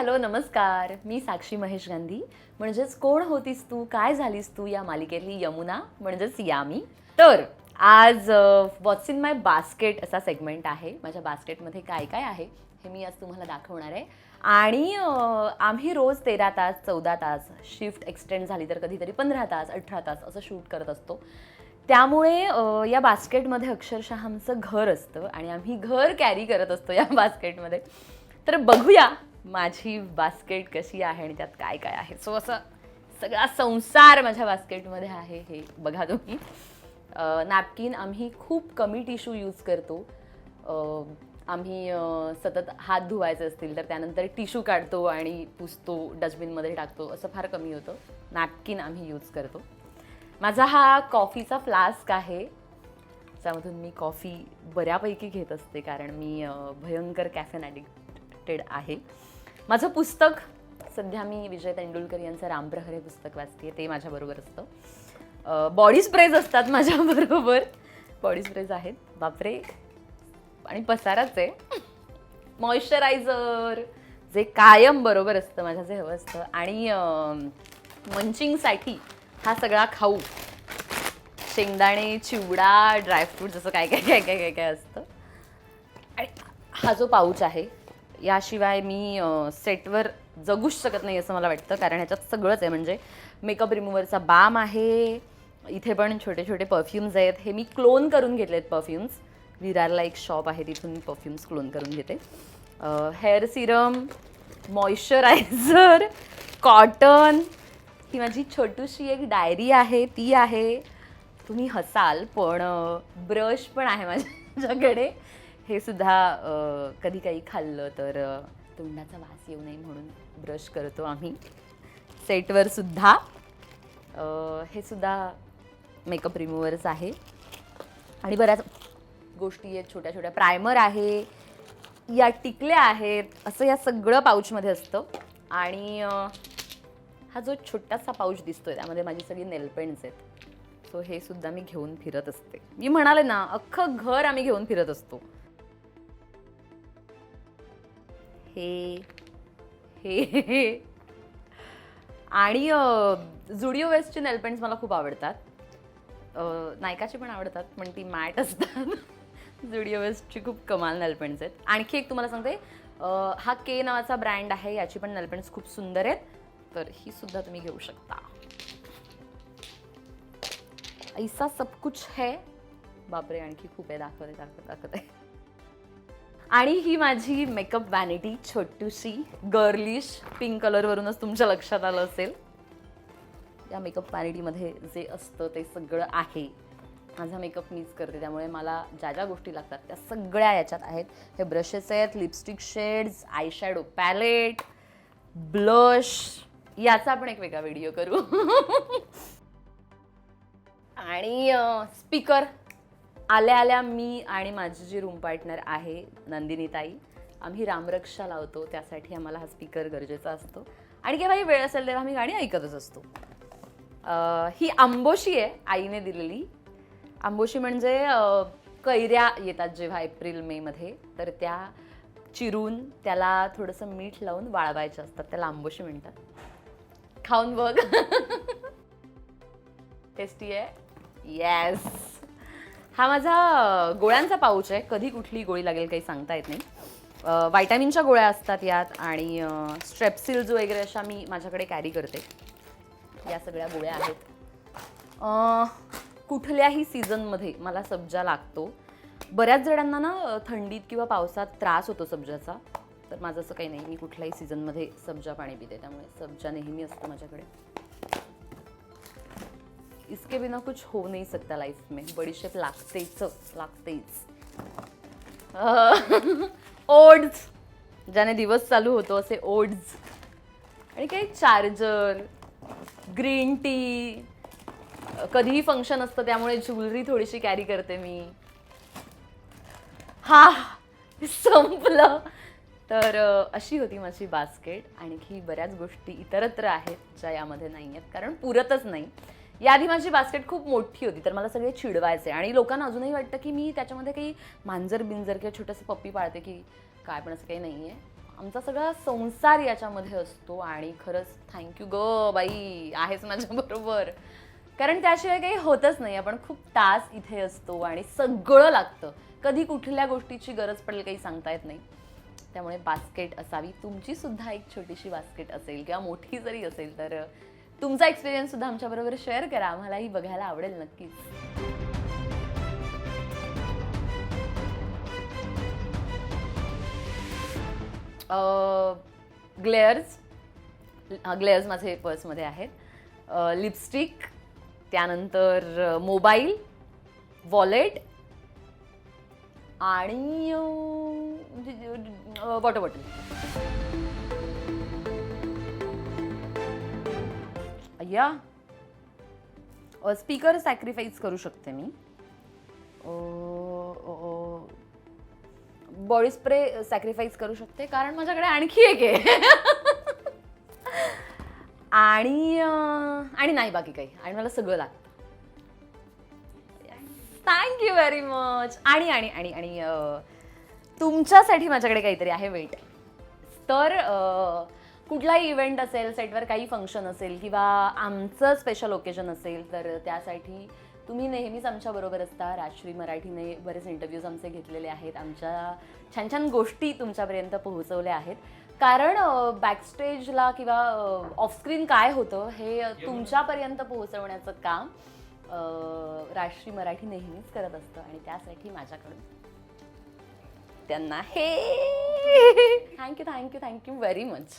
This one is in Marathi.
हॅलो नमस्कार. मी साक्षी महेश गांधी. म्हणजेच कोण होतीस तू? काय झालीस तू या मालिकेतली? यमुना म्हणजेच यामी. तर आज वॉट्स इन माय बास्केट असा सेगमेंट आहे. माझ्या बास्केटमध्ये काय काय आहे हे मी आज तुम्हाला दाखवणार आहे. आणि आम्ही रोज तेरा तास चौदा तास शिफ्ट एक्सटेंड झाली तर कधीतरी पंधरा तास अठरा तास असं शूट करत असतो. त्यामुळे या बास्केटमध्ये अक्षरशः आमचं घर असतं आणि आम्ही घर कॅरी करत असतो या बास्केटमध्ये तर बघूया माझी बास्केट कशी आहे आणि त्यात काय काय आहे? सो असं सगळा संसार माझ्या बास्केटमध्ये आहे हे बघा तुम्ही. नॅपकिन आम्ही खूप कमी टिश्यू यूज करतो. आम्ही सतत हात धुवायचे असतील तर त्यानंतर टिश्यू काढतो आणि पुसतो डस्टबिनमध्ये टाकतो असं फार कमी होतं. नॅपकिन आम्ही यूज करतो. माझा हा कॉफीचा फ्लास्क आहे. त्यामधून मी कॉफी बऱ्यापैकी घेत असते कारण मी भयंकर कॅफेन ॲडिक्टेड आहे. माझं पुस्तक सध्या मी विजय तेंडुलकर यांचं रामप्रहर हे पुस्तक वाचते ते माझ्याबरोबर असतं. बॉडी स्प्रेज असतात माझ्याबरोबर बॉडी स्प्रेज आहेत. बापरे. आणि पसाराच आहे. मॉइश्चरायझर जे कायम बरोबर असतं माझ्या जे हवं असतं. आणि मंचिंगसाठी हा सगळा खाऊ. शेंगदाणे चिवडा ड्रायफ्रूट जसं काय काय काय काय काय काय असतं. आणि हा जो पाऊच आहे याशिवाय मी सेटवर जगूच शकत नाही असं मला वाटतं. कारण ह्याच्यात सगळंच आहे. म्हणजे मेकअप रिमूव्हरचा बाम आहे. इथे पण छोटे छोटे परफ्युम्स आहेत. हे मी क्लोन करून घेतले आहेत परफ्युम्स विरारला एक शॉप आहे तिथून मी परफ्युम्स क्लोन करून घेते. हेअर सिरम मॉइश्चरायझर कॉटन ही माझी छोटूशी एक डायरी आहे. ती आहे. तुम्ही हसाल पण ब्रश पण आहे माझ्याकडे. हे सुद्धा कधी काही खाल्लं तर तोंडाचा वास येऊ नये म्हणून ब्रश करतो आम्ही. सेटवर सुद्धा हे सुद्धा मेकअप रिमूव्हर्स आहे. आणि बऱ्याच गोष्टी आहेत छोट्या छोट्या प्रायमर आहे या टिकल्या आहेत असं या सगळं पाऊचमध्ये असतं. आणि हा जो छोटासा पाऊच दिसतोय त्यामध्ये माझी सगळी नेलपेंट्स आहेत. सो हे सुद्धा मी घेऊन फिरत असते. मी म्हणाले ना अख्खं घर आम्ही घेऊन फिरत असतो. हे हे हे. आणि जुडिओ वेस्टचे नेलपेंट्स मला खूप आवडतात. नायकाचे नायकाची पण आवडतात पण ती मॅट असतात. जुडिओ वेस्टची खूप कमाल नेलपेंट्स आहेत. आणखी एक तुम्हाला सांगते हा के नावाचा ब्रँड आहे याची पण नेलपेंट्स खूप सुंदर आहेत. तर ही सुद्धा तुम्ही घेऊ शकता. ऐसा सब कुछ है. बापरे आणखी खूप आहे दाखवते दाखवते दाखवते. आणि ही माझी मेकअप वॅनिटी छोटूशी गर्लिश पिंक कलरवरूनच तुमच्या लक्षात आलं असेल. या मेकअप वॅनिटीमध्ये जे असतं ते सगळं आहे. माझा मेकअप मीच करते त्यामुळे मला ज्या ज्या गोष्टी लागतात त्या सगळ्या याच्यात आहेत. हे ब्रशेस आहेत lipstick shades eyeshadow palette blush याचा आपण एक वेगळा व्हिडिओ करू. आणि स्पीकर आल्या आल्या मी आणि माझी जी रूम पार्टनर आहे नंदिनीताई आम्ही रामरक्षा लावतो. त्यासाठी आम्हाला हा स्पीकर गरजेचा असतो. आणि केव्हाही वेळ असेल तेव्हा आम्ही गाणी ऐकतच असतो. ही आंबोशी आहे आईने दिलेली. आंबोशी म्हणजे कैऱ्या येतात जेव्हा एप्रिल मेमध्ये तर त्या चिरून त्याला थोडंसं मीठ लावून वाळवायच्या असतात त्याला आंबोशी म्हणतात. खाऊन बघ. टेस्टी आहे? येस हा माझा गोळ्यांचा पाऊच आहे. कधी कुठली गोळी लागेल काही सांगता येत नाही. व्हायटॅमिनच्या गोळ्या असतात यात आणि स्ट्रेप्सिल्स वगैरे अशा मी माझ्याकडे कॅरी करते. या सगळ्या गोळ्या आहेत. कुठल्याही सीझनमध्ये मला सब्जा लागतो. बऱ्याच जणांना ना थंडीत किंवा पावसात त्रास होतो सब्जाचा. तर माझं असं काही नाही. मी कुठल्याही सीझनमध्ये सब्जा पाणी पिते. त्यामुळे सब्जा नेहमी असतं माझ्याकडे. इसके बिना कुछ हो नहीं सकता लाइफ में. बडीशेप लागतेच लागतेच. ओड्स ज्याने दिवस चालू होतो असे ओड्स आणि काही चार्जर ग्रीन टी कधीही फंक्शन असतं त्यामुळे ज्वेलरी थोडीशी कॅरी करते मी. हा संपलं. तर अशी होती माझी बास्केट आणखी बऱ्याच गोष्टी इतरत्र आहेत ज्या यामध्ये नाही आहेत कारण पुरतच नाही. याआधी माझी बास्केट खूप मोठी होती तर मला सगळे चिडवायचे. आणि लोकांना अजूनही वाटतं की मी त्याच्यामध्ये काही मांजर बिंजर किंवा छोटंसं पप्पी पाळते की काय पण असं काही नाही आहे आमचा सगळा संसार याच्यामध्ये असतो आणि खरंच थँक्यू ग बाई आहेच माझ्याबरोबर कारण त्याशिवाय काही होतच नाही आपण खूप तास इथे असतो आणि सगळं लागतं. कधी कुठल्या गोष्टीची गरज पडेल काही सांगता येत नाही. त्यामुळे बास्केट असावी. तुमची सुद्धा एक छोटीशी बास्केट असेल किंवा मोठी जरी असेल तर तुमचा एक्सपिरियन्स सुद्धा आमच्याबरोबर शेअर करा. आम्हालाही बघायला आवडेल नक्कीच. ग्लेअर्स ग्लेअर्स माझे पर्समध्ये आहेत. लिपस्टिक त्यानंतर मोबाईल वॉलेट आणि वॉटर बॉटल म्हणजे, या. स्पीकर सॅक्रिफाईस करू शकते मी. बॉडी स्प्रे सॅक्रिफाईस करू शकते कारण माझ्याकडे आणखी एक आहे. आणि आणि नाही बाकी काही. आणि मला सगळं लागतं थँक्यू व्हेरी मच आणि आणि आणि आणि तुमच्यासाठी माझ्याकडे काहीतरी आहे वेट तर कुठलाही इव्हेंट असेल सेटवर काही फंक्शन असेल किंवा आमचं स्पेशल ओकेजन असेल तर त्यासाठी तुम्ही नेहमीच आमच्याबरोबर असता. राजश्री मराठीने बरेच इंटरव्ह्यूज आमचे घेतलेले आहेत. आमच्या छान छान गोष्टी तुमच्यापर्यंत पोहोचवल्या आहेत. कारण बॅकस्टेजला किंवा ऑफस्क्रीन काय होतं हे तुमच्यापर्यंत पोहोचवण्याचं काम अ, राजश्री मराठी नेहमीच करत असतं आणि त्यासाठी माझ्याकडून त्यांना हे! Thank you thank you thank you very much